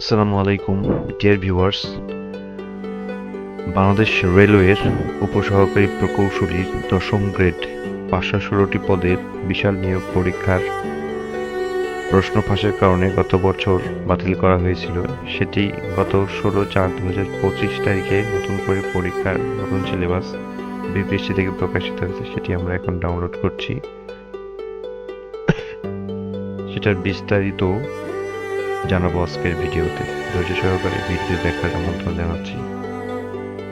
আসসালামু আলাইকুম dear viewers Bangladesh রেলওয়ের উপসহকারী প্রকৌশলীর দশম গ্রেড পাঁচশো ষোলোটি পদের বিশাল নিয়োগ পরীক্ষার প্রশ্ন ফাঁসের কারণে গত বছর বাতিল করা হয়েছিল। সেটি গত ষোলো চার দু হাজার পঁচিশ তারিখে নতুন করে পরীক্ষার নতুন সিলেবাস বিপিএসসি থেকে প্রকাশিত হয়েছে, সেটি আমরা এখন ডাউনলোড করছি। সেটার বিস্তারিত জানাব আজকের ভিডিওতে। ধৈর্য সহকারে ভিডিও দেখার আমন্ত্রণ জানাচ্ছি।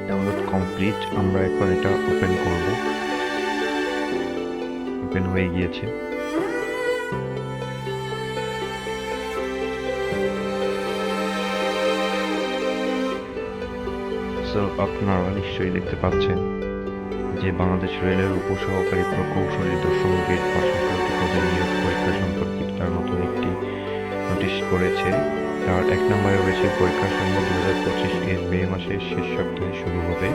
ডাউনলোড কমপ্লিট আমরা এখন এটা ওপেন করব। ওপেন হয়ে গিয়েছে। সো আপনারা নিশ্চয়ই দেখতে পাচ্ছেন যে বাংলাদেশ রেলের উপসহকারী প্রকৌশলী দশম গ্রেড পাশাপাশি নিয়োগ পরীক্ষা সম্পর্কিত তার নতুন একটি নোটিশ করেছে, তার এক নম্বরে রয়েছে পরীক্ষা সমূহ দু হাজার পঁচিশ এর মে মাসের শেষ সপ্তাহে শুরু হবে।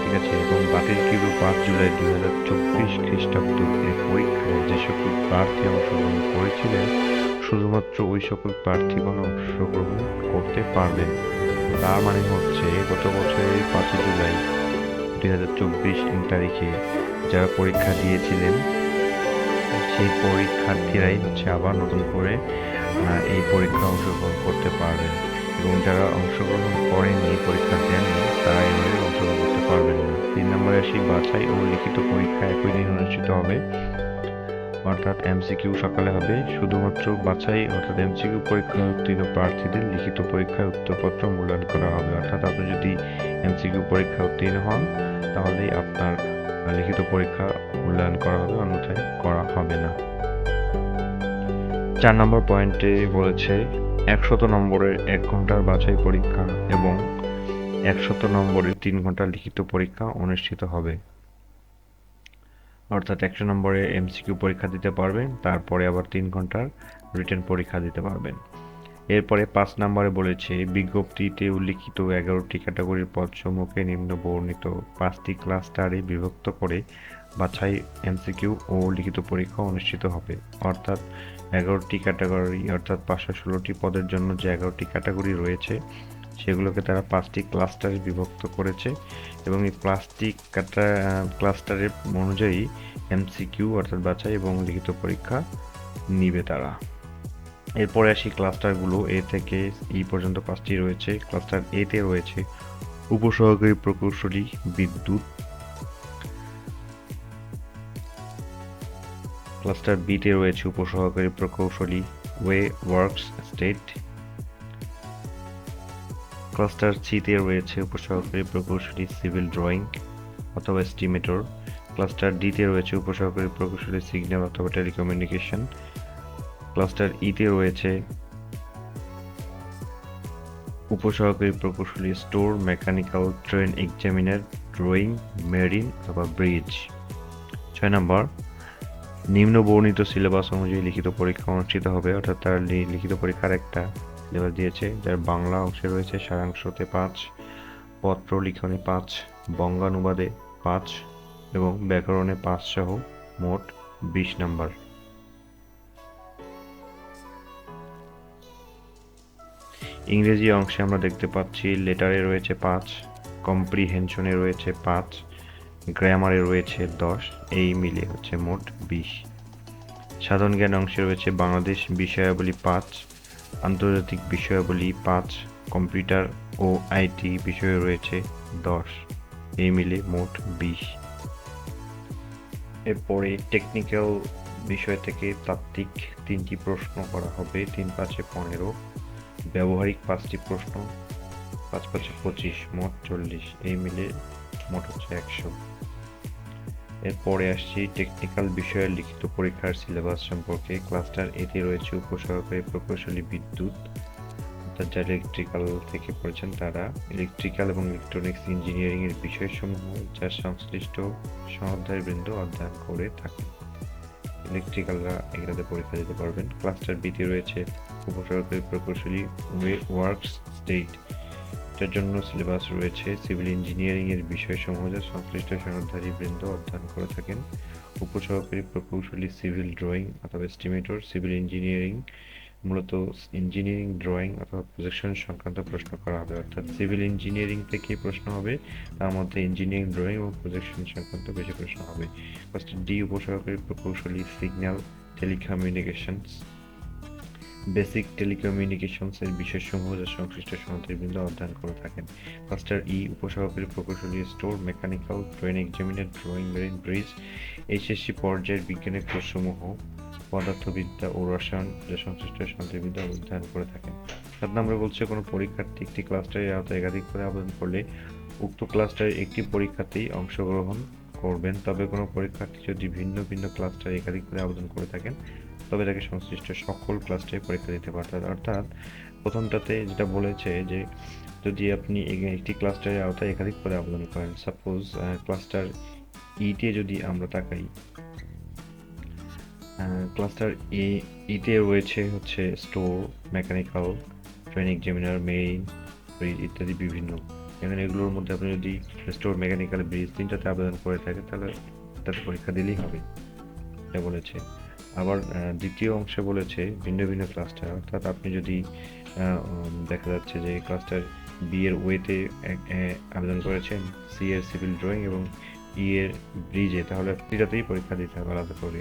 ঠিক আছে, এবং বাতিল বাতিলকৃত পাঁচ জুলাই দুই হাজার চব্বিশ খ্রিস্টাব্দ এর পরীক্ষায় যে সকল প্রার্থী অংশগ্রহণ করেছিলেন, শুধুমাত্র ওই সকল প্রার্থীগণ অংশগ্রহণ করতে পারবেন। তার মানে হচ্ছে গত বছরের পাঁচই জুলাই দুই হাজার চব্বিশ তারিখে যারা পরীক্ষা দিয়েছিলেন, সেই পরীক্ষার্থীরাই হচ্ছে আবার নতুন করে এই পরীক্ষা অংশগ্রহণ করতে পারবেন এবং যারা অংশগ্রহণ করেননি পরীক্ষা দেননি, তারা এবারে অংশগ্রহণ করতে পারবেন না। তিন নম্বরে আসি, বাছাই ও লিখিত পরীক্ষা একই দিন অনুষ্ঠিত হবে। অর্থাৎ এমসিকিউ সকালে হবে। শুধুমাত্র বাছাই অর্থাৎ এমসিকিউ পরীক্ষায় উত্তীর্ণ প্রার্থীদের লিখিত পরীক্ষায় উত্তরপত্র মূল্যায়ন করা হবে। অর্থাৎ আপনি যদি এমসিকিউ পরীক্ষা উত্তীর্ণ হন তাহলেই আপনার লিখিত পরীক্ষা মূল্যায়ন করা হবে, অন্যথায় করা হবে না। চার নম্বর পয়েন্টে বলেছে, একশত নম্বরের এক ঘণ্টার বাছাই পরীক্ষা এবং একশত নম্বরের তিন ঘণ্টা লিখিত পরীক্ষা অনুষ্ঠিত হবে। অর্থাৎ একশো নম্বরে এমসিকিউ পরীক্ষা দিতে পারবেন, তারপরে আবার তিন ঘণ্টার রিটেন পরীক্ষা দিতে পারবেন। এরপরে পাঁচ নম্বরে বলেছে, বিজ্ঞপ্তিতে উল্লিখিত এগারোটি ক্যাটাগরির পদসমূহকে নিম্ন বর্ণিত পাঁচটি ক্লাস্টারে বিভক্ত করে বাছাই, এমসিকিউ ও লিখিত পরীক্ষা অনুষ্ঠিত হবে। অর্থাৎ এগারোটি ক্যাটাগরি, অর্থাৎ পাঁচশো ষোলোটি পদের জন্য যে এগারোটি ক্যাটাগরি রয়েছে, সেগুলোকে তারা পাঁচটি ক্লাস্টারে বিভক্ত করেছে এবং এই প্লাস্টিক কাটা ক্লাস্টারের অনুযায়ী এমসিকিউ, অর্থাৎ বাছাই এবং লিখিত পরীক্ষা নিবে তারা। এরপরে আসি ক্লাস্টারগুলো এ থেকে ই পর্যন্ত পাঁচটি রয়েছে, ক্লাস্টার এতে রয়েছে উপসহকারী প্রকৌশলী বিদ্যুৎ, ক্লাস্টার বিতে রয়েছে উপসহকারী প্রকৌশলী ওয়ে ওয়ার্কস স্টেট, ক্লাস্টার সিতে রয়েছে উপসহকারী প্রকৌশলী সিভিল ড্রয়িং অথবা এস্টিমেটর, ক্লাস্টার ডিতে রয়েছে উপসহকারী প্রকৌশলী সিগন্যাল অথবা টেলিকমিউনিকেশন ক্লাস্টার ইতে রয়েছে। উপসহকারী প্রকৌশলী store, mechanical train examiner, drawing, marine অথবা ব্রিজ। ছয় নম্বর নিম্ন বর্ণিত সিলেবাস অনুযায়ী লিখিত পরীক্ষা অনুষ্ঠিত হবে, অর্থাৎ তার লিখিত পরীক্ষার একটা সিলেবাস দিয়েছে, যার বাংলা অংশে রয়েছে সারাংশতে পাঁচ, পত্র লিখনে পাঁচ, বঙ্গানুবাদে পাঁচ এবং ব্যাকরণে পাঁচ সহ মোট বিশ নম্বর। ইংরেজি অংশে আমরা দেখতে পাচ্ছি লেটারে রয়েছে পাঁচ, কম্প্রিহেনশনে রয়েছে পাঁচ, গ্রামারে রয়েছে দশ, এই মিলে হচ্ছে মোট বিশ। সাধারণ জ্ঞান অংশে রয়েছে বাংলাদেশ বিষয়াবলী পাঁচ, আন্তর্জাতিক বিষয়াবলী পাঁচ, কম্পিউটার ও আইটি বিষয়ে রয়েছে দশ, এই মিলে মোট বিশ। এরপরে টেকনিক্যাল বিষয় থেকে তাত্ত্বিক তিনটি প্রশ্ন করা হবে, তিন পাঁচে পনেরো। ব্যবহারিক পাঁচটি প্রশ্ন, পাঁচ পাঁচে পঁচিশ, মোট চল্লিশ। এই মিলে মোট হচ্ছে একশো। এরপরে আসছি টেকনিক্যাল বিষয়ের লিখিত পরীক্ষার সিলেবাস সম্পর্কে। ক্লাস্টার এতে রয়েছে উপসহকারী প্রকৌশলী বিদ্যুৎ, অর্থাৎ যারা ইলেকট্রিক্যাল থেকে পড়েছেন তারা। ইলেকট্রিক্যাল এবং ইলেকট্রনিক্স ইঞ্জিনিয়ারিংয়ের বিষয়সমূহ যা সংশ্লিষ্ট সহধ্যায়বৃন্দ অধ্যয়ন করে থাকেন। ইলেকট্রিক্যালরা এগুলোতে পরীক্ষা দিতে পারবেন। ক্লাস্টার বিতে রয়েছে উপসরকারি প্রকৌশলী ওয়ে ওয়ার্কস স্টেট এটার জন্য সিলেবাস রয়েছে। সিভিল ইঞ্জিনিয়ারিং এর বিষয়সমূহ যা সংশ্লিষ্ট সনদধারী বৃন্দ অধ্যয়ন করে থাকেন। উপসহকারী প্রকৌশলী সিভিল ড্রয়িং অথবা এস্টিমেটর সিভিল ইঞ্জিনিয়ারিং মূলত ইঞ্জিনিয়ারিং, ড্রয়িং অথবা প্রজেকশন সংক্রান্ত প্রশ্ন করা হবে। অর্থাৎ সিভিল ইঞ্জিনিয়ারিং থেকে প্রশ্ন হবে? তার মধ্যে ইঞ্জিনিয়ারিং, ড্রয়িং এবং প্রজেকশন সংক্রান্ত বেশি প্রশ্ন হবে। ফার্স্ট ডি উপসহকারী প্রকৌশলী, সিগন্যাল টেলিকমিউনিকেশনস। বেসিক টেলিকমিউনিকেশনস এর বিষয়সমূহ যা সংশ্লিষ্ট সমান্তরিকবৃন্দ অধ্যয়ন করে থাকেন। মাস্টার ই উপসহকারী প্রকৌশলী, store mechanical, train examiner, drawing marine bridge, HSC পর্যায়ের বিজ্ঞানের কোর্সসমূহ পদার্থবিদ্যা ও রসায়ন যা সংশ্লিষ্ট সমান্তরিকবৃন্দ অধ্যয়ন করে থাকেন। সাত নম্বরে বলছে কোনো পরীক্ষার্থী একটি ক্লাস্টারের আওতায় একাধিক করে আবেদন করলে উক্ত ক্লাস্টারের একটি পরীক্ষাতেই অংশগ্রহণ করবেন। তবে কোনো পরীক্ষার্থী যদি ভিন্ন ভিন্ন ক্লাস্টারে একাধিক করে আবেদন করে থাকেন, তবে তাকে সংশ্লিষ্ট সকল ক্লাস্টারে পরীক্ষা দিতে পারতেন অর্থাৎ প্রথমটাতে যেটা বলেছে যে যদি আপনি একটি ক্লাস্টারের আওতায় একাধিক করে আবেদন করেন, সাপোজ ক্লাস্টার ইতে যদি আমরা তাকাই ক্লাস্টার ই ইতে রয়েছে হচ্ছে store mechanical train examiner main bridge ইত্যাদি বিভিন্ন। এখানে এগুলোর মধ্যে আপনি যদি স্টোর মেকানিক্যাল ব্রিজ তিনটাতে আবেদন করে থাকেন তাহলে তাতে পরীক্ষা দিলেই হবে, এটা বলেছে। আবার দ্বিতীয় অংশে বলেছে ভিন্ন ভিন্ন ক্লাস্টার অর্থাৎ আপনি যদি দেখা যাচ্ছে যে ক্লাস্টার বি এর ওয়েতে আবেদন করেছেন সি এর সিভিল ড্রয়িং এবং ই এর ব্রিজে তাহলে দুটাতেই পরীক্ষা দিতে হবে আলাদা করে।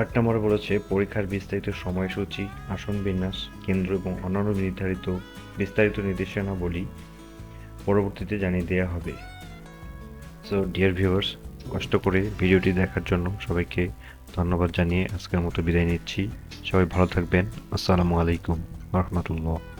আট নম্বরে বলেছে, পরীক্ষার বিস্তারিত সময়সূচি, আসন বিন্যাস, কেন্দ্র এবং অন্যান্য নির্ধারিত বিস্তারিত নির্দেশনাবলী পরবর্তীতে জানিয়ে দেওয়া হবে। সো ডিয়ার ভিউয়ার্স কষ্ট করে ভিডিওটি দেখার জন্য সবাইকে ধন্যবাদ জানিয়ে আজকের মতো বিদায় নিচ্ছি। সবাই ভালো থাকবেন। আসসালামু আলাইকুম। রহমতুল্লাহ।